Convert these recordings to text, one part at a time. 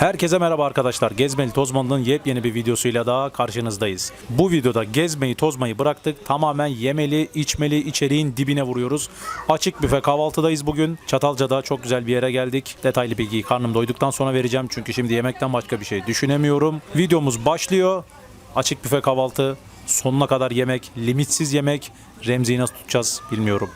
Herkese merhaba arkadaşlar. Gezmeli Tozman'ın yepyeni bir videosuyla daha karşınızdayız. Bu videoda gezmeyi tozmayı bıraktık. Tamamen yemeli, içmeli içeriğin dibine vuruyoruz. Açık büfe kahvaltıdayız bugün. Çatalca'da çok güzel bir yere geldik. Detaylı bilgiyi karnım doyduktan sonra vereceğim. Çünkü şimdi yemekten başka bir şey düşünemiyorum. Videomuz başlıyor. Açık büfe kahvaltı, sonuna kadar yemek, limitsiz yemek. Remzi'yi nasıl tutacağız bilmiyorum.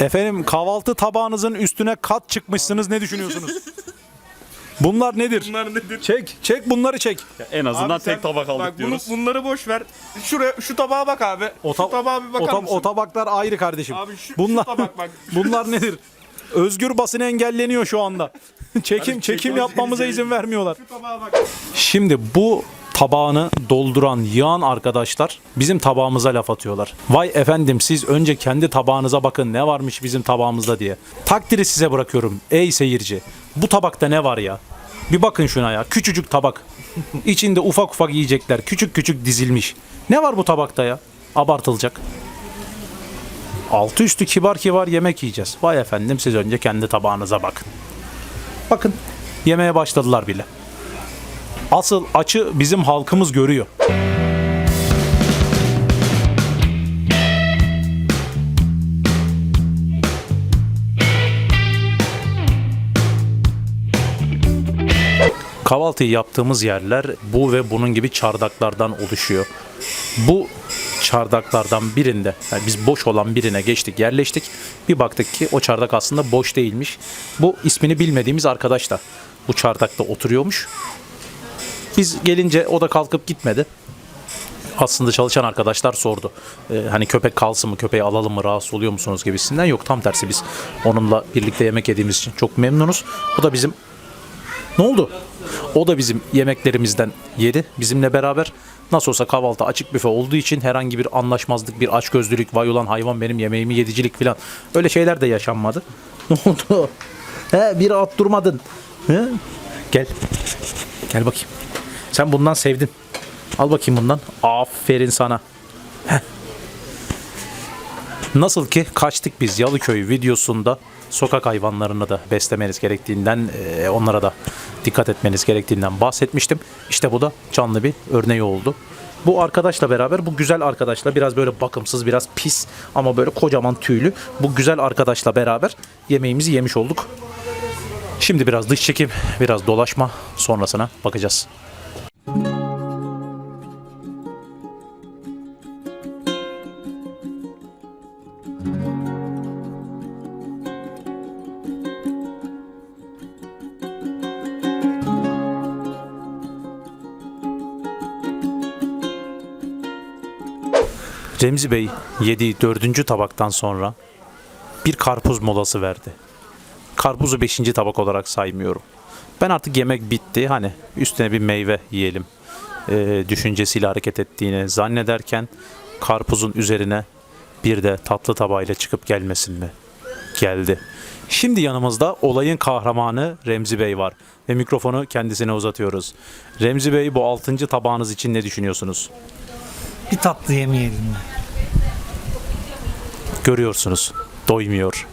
Efendim kahvaltı tabağınızın üstüne kat çıkmışsınız. Ne düşünüyorsunuz? Bunlar nedir? Bunlar nedir? Çek, çek bunları çek. En azından Abi sen- tek tabak aldık bak bunu- diyoruz. bunları boş ver. Şuraya şu tabağa bak abi. O, ta- şu tabağa bir bakar o, ta- mısın? o tabaklar ayrı kardeşim. Abi şu- şu bunlar, tabak bak. bunlar nedir? Özgür basın engelleniyor şu anda. çekim çekim yapmamıza izin vermiyorlar. Şu tabağa bak. Şimdi bu tabağını dolduran, yığan arkadaşlar bizim tabağımıza laf atıyorlar. Vay efendim siz önce kendi tabağınıza bakın ne varmış bizim tabağımızda diye. Takdiri size bırakıyorum ey seyirci. Bu tabakta ne var ya? Bir bakın şuna ya. Küçücük tabak. İçinde ufak ufak yiyecekler. Küçük küçük dizilmiş. Ne var bu tabakta ya? Abartılacak. Altı üstü kibar kibar yemek yiyeceğiz. Vay efendim siz önce kendi tabağınıza bakın. Bakın yemeye başladılar bile. Asıl açı bizim halkımız görüyor. Kahvaltıyı yaptığımız yerler bu ve bunun gibi çardaklardan oluşuyor. Bu çardaklardan birinde, yani biz boş olan birine geçtik, yerleştik. Bir baktık ki o çardak aslında boş değilmiş. Bu ismini bilmediğimiz arkadaş da bu çardakta oturuyormuş. Biz gelince o da kalkıp gitmedi. Aslında çalışan arkadaşlar sordu. Ee, hani köpek kalsın mı, köpeği alalım mı, rahatsız oluyor musunuz gibisinden. Yok tam tersi biz onunla birlikte yemek yediğimiz için çok memnunuz. Bu da bizim ne oldu? O da bizim yemeklerimizden yedi. Bizimle beraber nasıl olsa kahvaltı açık büfe olduğu için herhangi bir anlaşmazlık, bir açgözlülük, vay ulan hayvan benim yemeğimi yedicilik falan öyle şeyler de yaşanmadı. Ne oldu? He bir at durmadın. He? Gel. Gel bakayım. Sen bundan sevdin. Al bakayım bundan. Aferin sana. Heh. Nasıl ki kaçtık biz Yalıköy videosunda sokak hayvanlarını da beslemeniz gerektiğinden, onlara da dikkat etmeniz gerektiğinden bahsetmiştim. İşte bu da canlı bir örneği oldu. Bu arkadaşla beraber, bu güzel arkadaşla biraz böyle bakımsız, biraz pis ama böyle kocaman tüylü bu güzel arkadaşla beraber yemeğimizi yemiş olduk. Şimdi biraz dış çekim, biraz dolaşma sonrasına bakacağız. Remzi Bey yediği dördüncü tabaktan sonra bir karpuz molası verdi. Karpuzu beşinci tabak olarak saymıyorum. Ben artık yemek bitti hani üstüne bir meyve yiyelim e, düşüncesiyle hareket ettiğini zannederken karpuzun üzerine bir de tatlı tabağıyla çıkıp gelmesin mi? Geldi. Şimdi yanımızda olayın kahramanı Remzi Bey var ve mikrofonu kendisine uzatıyoruz. Remzi Bey bu altıncı tabağınız için ne düşünüyorsunuz? Bir tatlı yemeyelim mi? Görüyorsunuz doymuyor.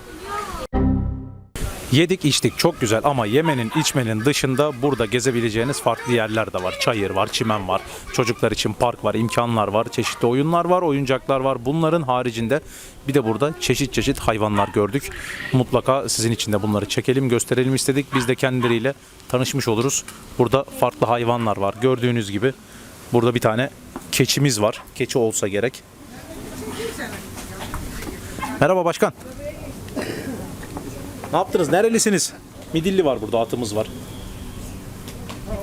Yedik içtik çok güzel ama yemenin içmenin dışında burada gezebileceğiniz farklı yerler de var. Çayır var, çimen var, çocuklar için park var, imkanlar var, çeşitli oyunlar var, oyuncaklar var. Bunların haricinde bir de burada çeşit çeşit hayvanlar gördük. Mutlaka sizin için de bunları çekelim, gösterelim istedik. Biz de kendileriyle tanışmış oluruz. Burada farklı hayvanlar var. Gördüğünüz gibi burada bir tane keçimiz var. Keçi olsa gerek. Merhaba başkan. Ne yaptınız? Nerelisiniz? Midilli var burada, atımız var.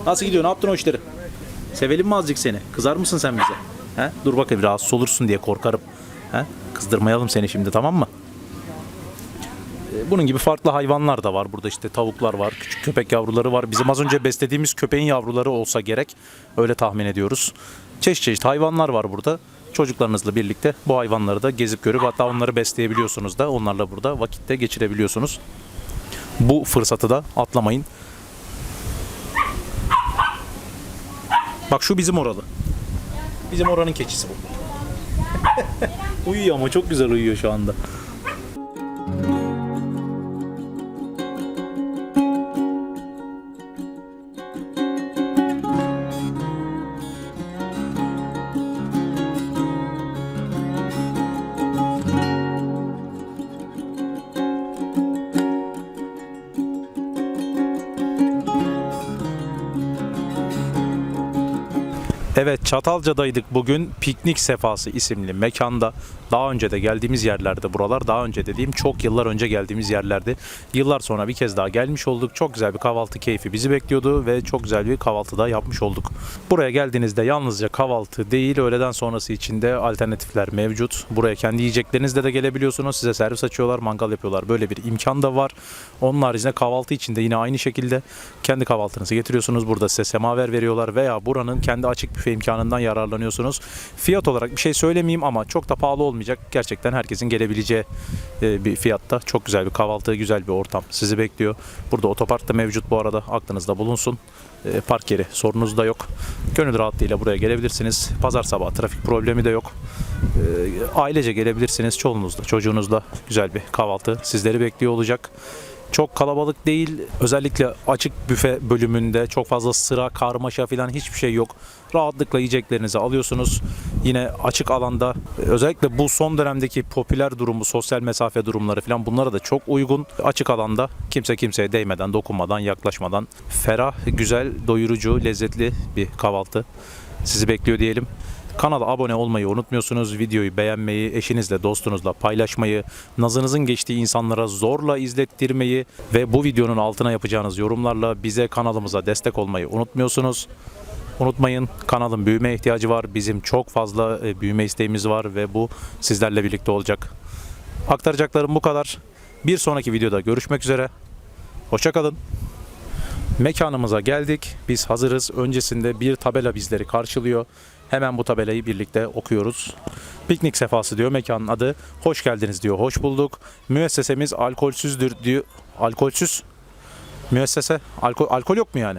Nasıl gidiyor? Ne yaptın o işleri? Sevelim mi azıcık seni? Kızar mısın sen bize? He? Dur bakayım rahatsız olursun diye korkarım. He? Kızdırmayalım seni şimdi tamam mı? Ee, Bunun gibi farklı hayvanlar da var. Burada işte tavuklar var, küçük köpek yavruları var. Bizim az önce beslediğimiz köpeğin yavruları olsa gerek. Öyle tahmin ediyoruz. Çeşit çeşit hayvanlar var burada. Çocuklarınızla birlikte bu hayvanları da gezip görüp hatta onları besleyebiliyorsunuz da onlarla burada vakitte geçirebiliyorsunuz. Bu fırsatı da atlamayın. Bak şu bizim oralı. Bizim oranın keçisi bu. uyuyor ama çok güzel uyuyor şu anda. Evet Çatalca'daydık bugün Piknik Sefası isimli mekanda. Daha önce de geldiğimiz yerlerde buralar. Daha önce dediğim çok yıllar önce geldiğimiz yerlerdi. Yıllar sonra bir kez daha gelmiş olduk. Çok güzel bir kahvaltı keyfi bizi bekliyordu ve çok güzel bir kahvaltı da yapmış olduk. Buraya geldiğinizde yalnızca kahvaltı değil öğleden sonrası için de alternatifler mevcut. Buraya kendi yiyeceklerinizle de gelebiliyorsunuz. Size servis açıyorlar, mangal yapıyorlar. Böyle bir imkan da var. Onun haricinde kahvaltı için de yine aynı şekilde kendi kahvaltınızı getiriyorsunuz. Burada size semaver veriyorlar veya buranın kendi açık büfe imkanından yararlanıyorsunuz. Fiyat olarak bir şey söylemeyeyim ama çok da pahalı olmayacak. Gerçekten herkesin gelebileceği e, bir fiyatta. Çok güzel bir kahvaltı, güzel bir ortam sizi bekliyor. Burada otopark da mevcut bu arada. Aklınızda bulunsun. E, Park yeri sorunuz da yok. Gönül rahatlığıyla buraya gelebilirsiniz. Pazar sabahı trafik problemi de yok. E, Ailece gelebilirsiniz. Çoluğunuzla, çocuğunuzla güzel bir kahvaltı sizleri bekliyor olacak. Çok kalabalık değil. Özellikle açık büfe bölümünde çok fazla sıra, karmaşa falan hiçbir şey yok. Rahatlıkla yiyeceklerinizi alıyorsunuz. Yine açık alanda özellikle bu son dönemdeki popüler durumu, sosyal mesafe durumları falan bunlara da çok uygun. Açık alanda kimse kimseye değmeden, dokunmadan, yaklaşmadan ferah, güzel, doyurucu, lezzetli bir kahvaltı sizi bekliyor diyelim. Kanala abone olmayı unutmuyorsunuz. Videoyu beğenmeyi, eşinizle, dostunuzla paylaşmayı, nazınızın geçtiği insanlara zorla izlettirmeyi ve bu videonun altına yapacağınız yorumlarla bize kanalımıza destek olmayı unutmuyorsunuz. Unutmayın kanalın büyüme ihtiyacı var. Bizim çok fazla e, büyüme isteğimiz var ve bu sizlerle birlikte olacak. Aktaracaklarım bu kadar. Bir sonraki videoda görüşmek üzere. Hoşçakalın. Mekanımıza geldik. Biz hazırız. Öncesinde bir tabela bizleri karşılıyor. Hemen bu tabelayı birlikte okuyoruz. Piknik sefası diyor mekanın adı. Hoş geldiniz diyor. Hoş bulduk. Müessesemiz alkolsüzdür diyor. Alkolsüz. Müessese. Alkol, alkol yok mu yani?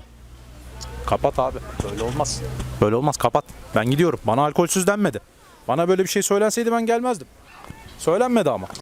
Kapat abi. Böyle olmaz. Böyle olmaz. Kapat. Ben gidiyorum. Bana alkolsüz denmedi. Bana böyle bir şey söylenseydi ben gelmezdim. Söylenmedi ama.